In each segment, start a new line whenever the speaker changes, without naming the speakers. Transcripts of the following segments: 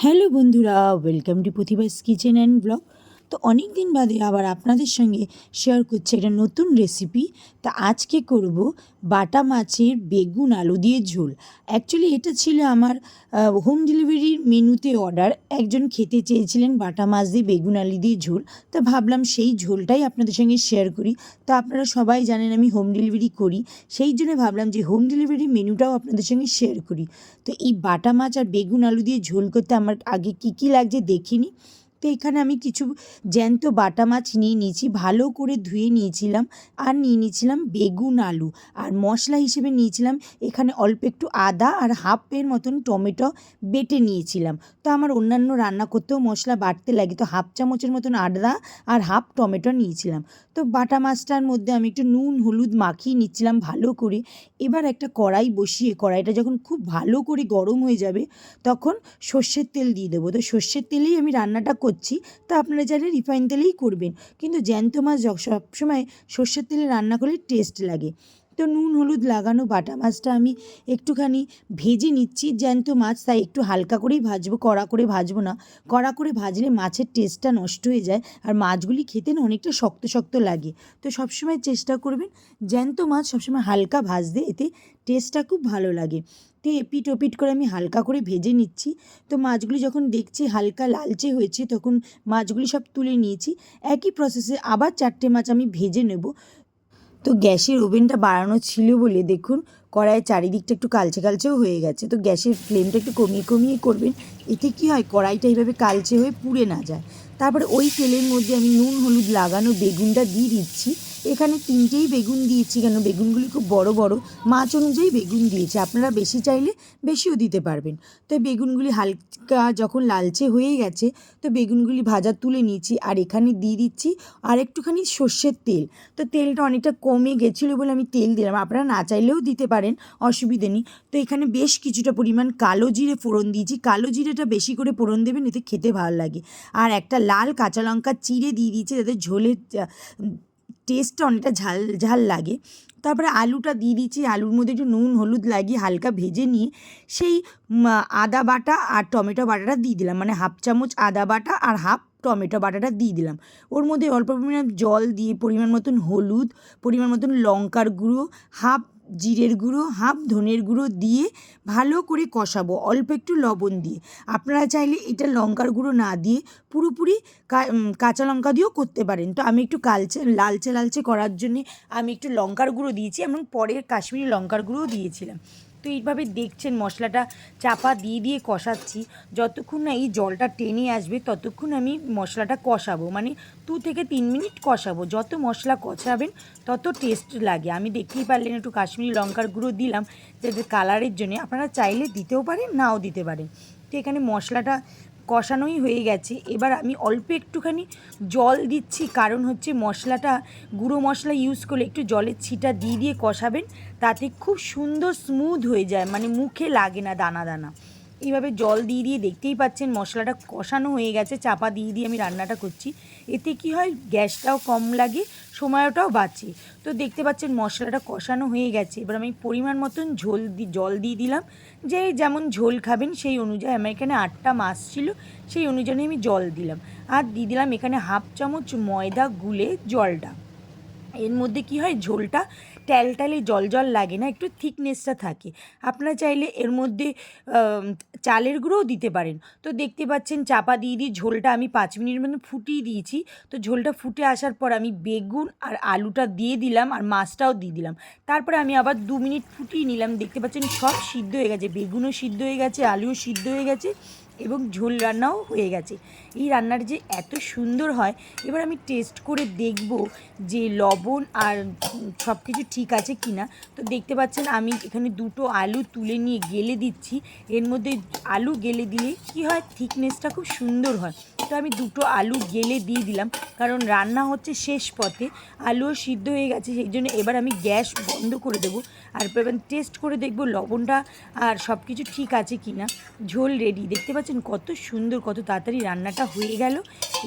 Hello বন্ধুরা welcome to Pratibha's kitchen and blog তো অনেক দিন বাদে আবার আপনাদের সঙ্গে শেয়ার করছি একটা নতুন রেসিপি তা আজকে করব বাটা মাছের বেগুন আলু দিয়ে ঝোল। অ্যাকচুয়ালি এটা ছিল আমার হোম ডেলিভারির মেনুতে অর্ডার একজন খেতে চেয়েছিলেন বাটা মাছ দিয়ে বেগুন আলু দিয়ে ঝোল। তা ভাবলাম সেই ঝোলটাই আপনাদের সঙ্গে শেয়ার করি। তো আপনারা সবাই জানেন আমি হোম ডেলিভারি করি। সেই জন্য ভাবলাম যে হোম ডেলিভারি মেনুটাও আপনাদের সঙ্গে শেয়ার করি। তো এই বাটা মাছ আর বেগুন আলু দিয়ে ঝোল করতে আমার আগে কী কী লাগছে দেখিনি তো এখানে আমি কিছু জ্যান্ত বাটা মাছ নিয়ে নিয়েছি, ভালো করে ধুয়ে নিয়েছিলাম আর নিয়ে নিয়েছিলাম বেগুন আলু। আর মশলা হিসেবে নিয়েছিলাম এখানে অল্প একটু আদা আর হাফের মতন টমেটো বেটে নিয়েছিলাম। তো আমার অন্যান্য রান্না করতেও মশলা বাটতে লাগে, তো হাফ চামচের মতন আদা আর হাফ টমেটো নিয়েছিলাম। তো বাটা মাছটার মধ্যে আমি একটু নুন, হলুদ মাখিয়ে নিচ্ছিলাম ভালো করে। এবার একটা কড়াই বসিয়ে, কড়াইটা যখন খুব ভালো করে গরম হয়ে যাবে তখন সর্ষের তেল দিয়ে দেবো। তো সর্ষের তেলেই আমি রান্নাটা করছি, তা আপনারা চাইলে রিফাইন তেলেই করবেন। কিন্তু জ্যান্ত মাছ সবসময় সর্ষের তেলে রান্না করলে টেস্ট লাগে। তো নুন, হলুদ লাগানো বাটা মাছটা আমি একটুখানি ভেজে নিচ্ছি। জ্যান্ত মাছ, তাই একটু হালকা করেই ভাজবো, কড়া করে ভাজবো না। কড়া করে ভাজলে মাছের টেস্টটা নষ্ট হয়ে যায় আর মাছগুলি খেতে না অনেকটা শক্ত শক্ত লাগে। তো সবসময় চেষ্টা করবেন জ্যান্ত মাছ সবসময় হালকা ভাজতে, এতে টেস্টটা খুব ভালো লাগে। তো এপিট ওপিট করে আমি হালকা করে ভেজে নিচ্ছি। তো মাছগুলি যখন দেখছি হালকা লালচে হয়েছে, তখন মাছগুলি সব তুলে নিয়েছি। একই প্রসেসে আবার চারটে মাছ আমি ভেজে নেব। তো গ্যাসের ওভেনটা বাড়ানো ছিল বলে দেখুন, কড়াইয়ের চারিদিকটা একটু কালচে কালচেও হয়ে গেছে। তো গ্যাসের ফ্লেমটা একটু কমিয়ে কমিয়ে করবেন। এতে কি হয়, কড়াইটা এইভাবে কালচে হয়ে পুড়ে না যায়। তারপরে ওই তেলের মধ্যে আমি নুন, হলুদ লাগানো বেগুনটা দিয়ে দিচ্ছি। এখানে তিনটেই বেগুন দিয়েছি কেন? বেগুনগুলি খুব বড় বড়। মাছ অনুযায়ী বেগুন দিয়েছি। আপনারা বেশি চাইলে বেশিও দিতে পারবেন। তো বেগুনগুলি হালকা যখন লালচে হয়ে গেছে, তো বেগুনগুলি ভাজা তুলে নিয়েছি। আর এখানে দিয়ে দিচ্ছি আর একটুখানি সর্ষের তেল। তো তেলটা অনেকটা কমে গেছিল বলে আমি তেল দিলাম। আপনারা না চাইলেও দিতে পারেন, অসুবিধে নেই। তো এখানে বেশ কিছুটা পরিমাণ কালো জিরে ফোড়ন দিয়েছি। কালো জিরেটা বেশি করে ফোড়ন দেবেন, এতে খেতে ভালো লাগে। আর একটা লাল কাঁচা লঙ্কা চিড়ে দিয়ে দিয়েছি, যাতে ঝোলের টেস্টটা অনেকটা ঝাল ঝাল লাগে। তারপরে আলুটা দিয়ে দিচ্ছি আলুর মধ্যে একটু নুন, হলুদ লাগিয়ে হালকা ভেজে নিয়ে সেই আদা বাটা আর টমেটো বাটাটা দিয়ে দিলাম। মানে হাফ চামচ আদা বাটা আর হাফ টমেটো বাটাটা দিয়ে দিলাম। ওর মধ্যে অল্প পরিমাণ জল দিয়ে পরিমাণ মতন হলুদ, পরিমাণ মতন লঙ্কার গুঁড়ো, হাফ জিরের গুঁড়ো, হাফ ধনের গুঁড়ো দিয়ে ভালো করে কষাবো, অল্প একটু লবণ দিয়ে। আপনারা চাইলে এটা লঙ্কার গুঁড়ো না দিয়ে পুরোপুরি কাঁচা লঙ্কা দিয়েও করতে পারেন। তো আমি একটু কালচে লালচে লালচে করার জন্যে আমি একটু লঙ্কার গুঁড়ো দিয়েছি এবং পরের কাশ্মীরি লঙ্কার গুঁড়োও দিয়েছিলাম। তো এইভাবে দেখছেন, মশলাটা চাপা দিয়ে দিয়ে কষাচ্ছি। যতক্ষণ না এই জলটা টেনে আসবে, ততক্ষণ আমি মশলাটা কষাবো। মানে দু থেকে তিন মিনিট কষাবো। যত মশলা কষাবেন, তত টেস্ট লাগে। আমি দেখতেই পারলেন, একটু কাশ্মীরি লঙ্কার গুঁড়ো দিলাম, যাতে কালারের জন্য। আপনারা চাইলে দিতেও পারেন, নাও দিতে পারেন। তো এখানে মশলাটা কষানোই হয়ে গেছে। এবার আমি অল্প একটুখানি জল দিচ্ছি, কারণ হচ্ছে মশলাটা, গুঁড়ো মশলা ইউজ করলে একটু জলের ছিটা দিয়ে দিয়ে কষাবেন, তাতে খুব সুন্দর স্মুথ হয়ে যায় মানে মুখে লাগে না দানা দানা। এইভাবে জল দিয়ে দিয়ে দেখতেই পাচ্ছেন মশলাটা কষানো হয়ে গেছে, চাপা দিয়ে দিয়ে আমি রান্নাটা করছি। এতে কি হয়, গ্যাসটাও কম লাগে, সময়টাও বাঁচে। তো দেখতে পাচ্ছেন মশলাটা কষানো হয়ে গেছে। এবার আমি পরিমাণ মতন ঝোল দি, জল দিয়ে দিলাম। যে যেমন ঝোল খাবেন সেই অনুযায়ী, আমার এখানে আটটা মাছ ছিল, সেই অনুযায়ী আমি জল দিলাম। আর দিয়ে দিলাম এখানে হাফ চামচ ময়দা গুলে জলটা। এর মধ্যে কি হয়? ঝোলটা ট্যালটালে জল জল লাগে না, একটু থিকনেসটা থাকে। আপনারা চাইলে এর মধ্যে চালের গুঁড়োও দিতে পারেন। তো দেখতে পাচ্ছেন চাপা দিয়ে দিয়ে ঝোলটা আমি পাঁচ মিনিটের মধ্যে ফুটিয়ে দিয়েছি। তো ঝোলটা ফুটে আসার পর আমি বেগুন আর আলুটা দিয়ে দিলাম আর মাছটাও দিয়ে দিলাম। তারপরে আমি আবার দু মিনিট ফুটিয়ে নিলাম। দেখতে পাচ্ছেন সব সিদ্ধ হয়ে গেছে। বেগুনও সিদ্ধ হয়ে গেছে, আলুও সিদ্ধ হয়ে গেছে। এবং ঝোল রান্নাও হয়ে গেছে। এই রান্নার যে এত সুন্দর হয়, এবার আমি টেস্ট করে দেখব যে লবণ আর সব কিছু ঠিক আছে কি না তো দেখতে পাচ্ছেন আমি এখানে দুটো আলু তুলে নিয়ে গেলে দিচ্ছি। এর মধ্যে আলু গেলে দিলে কি হয়? থিকনেসটা খুব সুন্দর হয়। তো আমি দুটো আলু গেলে দিয়ে দিলাম, কারণ রান্না হচ্ছে শেষ পথে। আলুও সিদ্ধ হয়ে গেছে, সেই জন্য এবার আমি গ্যাস বন্ধ করে দেবো। আর টেস্ট করে দেখব লবণটা আর সব কিছু ঠিক আছে কি না ঝোল রেডি দেখতে পাচ্ছেন কত সুন্দর, কত তাড়াতাড়ি রান্নাটা হয়ে গেল।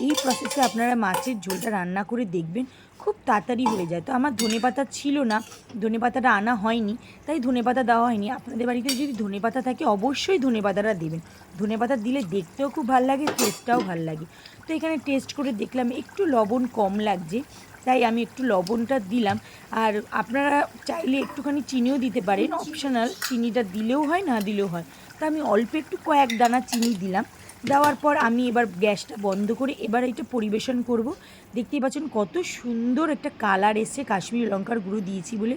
এই প্রসেসে আপনারা মাছের ঝোলটা রান্না করে দেখবেন, খুব তাড়াতাড়ি হয়ে যায়। তো আমার ধনেপাতা ছিল না ধনেপাতাটা আনা হয়নি, তাই ধনেপাতা দেওয়া হয়নি। আপনাদের বাড়িতে যদি ধনেপাতা থাকে, অবশ্যই ধনেপাতাটা দেবেন। ধনেপাতা দিলে দেখতেও খুব ভালো লাগে টেস্টটাও ভালো লাগে। তো এখানে টেস্ট করে দেখলাম, একটু লবণ কম লাগছে, তাই আমি একটু লবণটা দিলাম। আর আপনারা চাইলে একটুখানি চিনিও দিতে পারেন অপশনাল চিনিটা দিলেও হয়, না দিলেও হয়। তা আমি অল্প একটু কয়েক দানা চিনি দিলাম। দেওয়ার পর আমি এবার গ্যাসটা বন্ধ করে এবার এটা পরিবেশন করব। দেখতেই পাচ্ছেন কত সুন্দর একটা কালার এসছে, কাশ্মীরি লঙ্কার গুঁড়ো দিয়েছি বলে।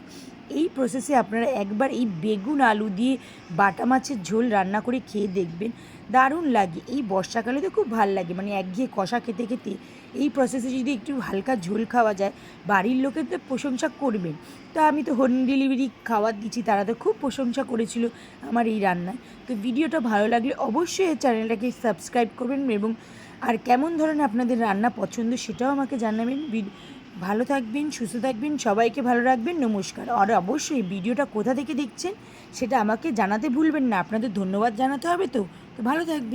এই প্রসেসে আপনারা একবার এই বেগুন আলু দিয়ে বাটা মাছের ঝোল রান্না করে খেয়ে দেখবেন। দারুণ লাগে। এই বর্ষাকালে তো খুব ভালো লাগে। মানে একঘেয়ে কষা খেতে খেতে এই প্রসেসে যদি একটু হালকা ঝোল খাওয়া যায়, বাড়ির লোকে তো প্রশংসা করবেন। তো আমি তো হোম ডেলিভারি খাবার দিচ্ছি, তারা তো খুব প্রশংসা করেছিল আমার এই রান্নায়। তো ভিডিওটা ভালো লাগলে অবশ্যই এই চ্যানেলটাকে সাবস্ক্রাইব করবেন এবং আর কেমন ধরনের আপনাদের রান্না পছন্দ সেটাও আমাকে জানাবেন। ভালো থাকবেন, সুস্থ থাকবেন, সবাইকে ভালো রাখবেন, নমস্কার। আর অবশ্যই ভিডিওটা কোথা থেকে দেখছেন, সেটা আমাকে জানাতে ভুলবেন না, আপনাদের ধন্যবাদ জানাতে হবে তো তো ভালো থাকবেন।